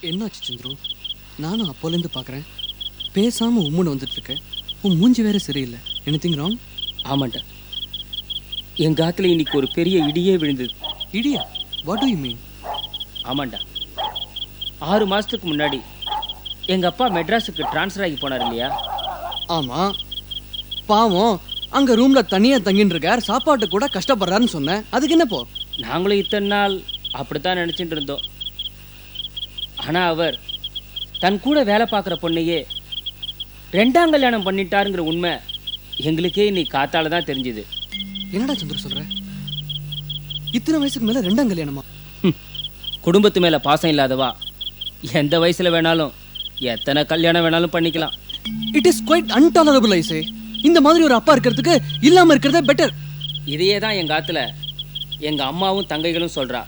என்னாச்சு சந்துரு? நானும் அப்போலேருந்து பார்க்குறேன். பேசாம உம்முன்னு வந்துட்டு இருக்க உன் மூஞ்சி வேற சரியில்லை. எனிதிங் ராங் ஆமாண்டா. எங்க ஆத்துல இன்னைக்கு ஒரு பெரிய இடியே விழுந்தது. இடியா? வாட் டு யூ மீன் ஆமாண்டா. ஆறு மாசத்துக்கு முன்னாடி எங்க அப்பா மெட்ராஸுக்கு ட்ரான்ஸ்ஃபர் ஆகி போனார் இல்லையா? ஆமா. பாவம். அங்க ரூம்ல தனியா தங்கின்னு இருக்கார். சாப்பாட்டு கூட கஷ்டப்படுறாருன்னு சொன்னேன். அதுக்கு என்ன போ? நாங்களும் இத்தனை நாள் அப்படித்தான் நினைச்சிட்டு இருந்தோம். ஆனா அவர் தன் கூட வேலை பார்க்குற பொண்ணையே ரெண்டாம் கல்யாணம் பண்ணிட்டாருங்கிற உண்மை எங்களுக்கே இன்னைக்கு காத்தால தான் தெரிஞ்சுது. என்னடா சந்துரு சொல்ற? இத்தனை வயசுக்கு மேல ரெண்டாம் கல்யாணமா. குடும்பத்து மேல பாசம் இல்லாதவா? எந்த வயசுல வேணாலும் எத்தனை கல்யாணம் வேணாலும் பண்ணிக்கலாம். It is quite untolerable I say. இந்த மாதிரி ஒரு அப்பா இருக்கிறதுக்கு இல்லாம இருக்கிறதே பெட்டர் இதையே தான் எங்க ஆத்துல எங்க அம்மாவும் தங்கைகளும் சொல்றா.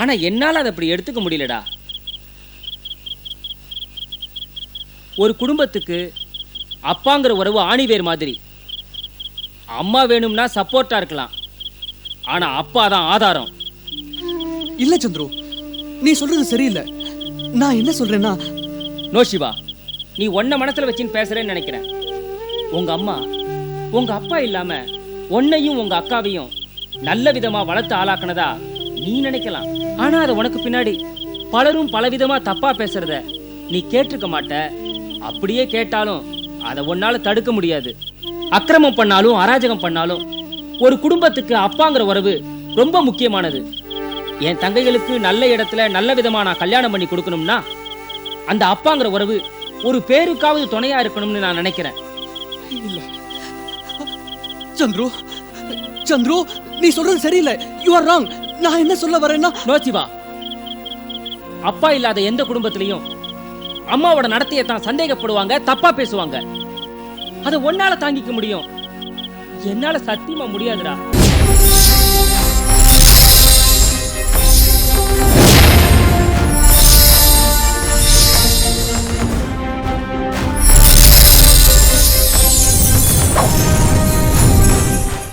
ஆனா என்னால அதை அப்படி எடுத்துக்க முடியலடா. ஒரு குடும்பத்துக்கு அப்பாங்கிற உறவு ஆணிவேர் மாதிரி. அம்மா வேணும்னா சப்போர்ட்டா இருக்கலாம். ஆனா அப்பா தான் ஆதாரம். இல்ல சந்துரு நீ சொல்றது சரியில்லை. நான் என்ன சொல்றேன்னா நோ சிவா நீ ஒன்ன மனசுல வச்சுன்னு பேசுறேன்னு நினைக்கிறேன். உங்க அம்மா உங்க அப்பா இல்லாம உன்னையும் உங்க அக்காவையும் நல்ல விதமா வளர்த்து ஆளாக்குனதா நீ நினைக்கலாம். ஆனா அது உனக்கு பின்னாடி பலரும் பலவிதமா தப்பா பேசுறத நீ கேட்டிருக்க மாட்ட. அப்படியே கேட்டாலும் அதை உன்னால தடுக்க முடியாது. அக்கிரமம் பண்ணாலும் அராஜகம் பண்ணாலும் ஒரு குடும்பத்துக்கு அப்பாங்கிற உறவு ரொம்ப முக்கியமானது. என் தங்கைகளுக்கு நல்ல இடத்துல நல்ல விதமா நான் கல்யாணம் பண்ணி கொடுக்கணும்னா அந்த அப்பாங்கிற உறவு ஒரு பேருக்காவது துணையா இருக்கணும்னு நான் நினைக்கிறேன். சந்துரு சந்துரு நீ சொல்றது சரியில்லை. யூ ஆர் ராங் நான் என்ன சொல்ல வரேன்னா? நோச்சிவா அப்பா இல்லாத எந்த குடும்பத்திலையும் அம்மாவோட நடத்தையை தான் சந்தேகப்படுவாங்க தப்பா பேசுவாங்க. அதை ஒன்னால தாங்கிக்க முடியும். என்னால சத்தியமா முடியாதுடா.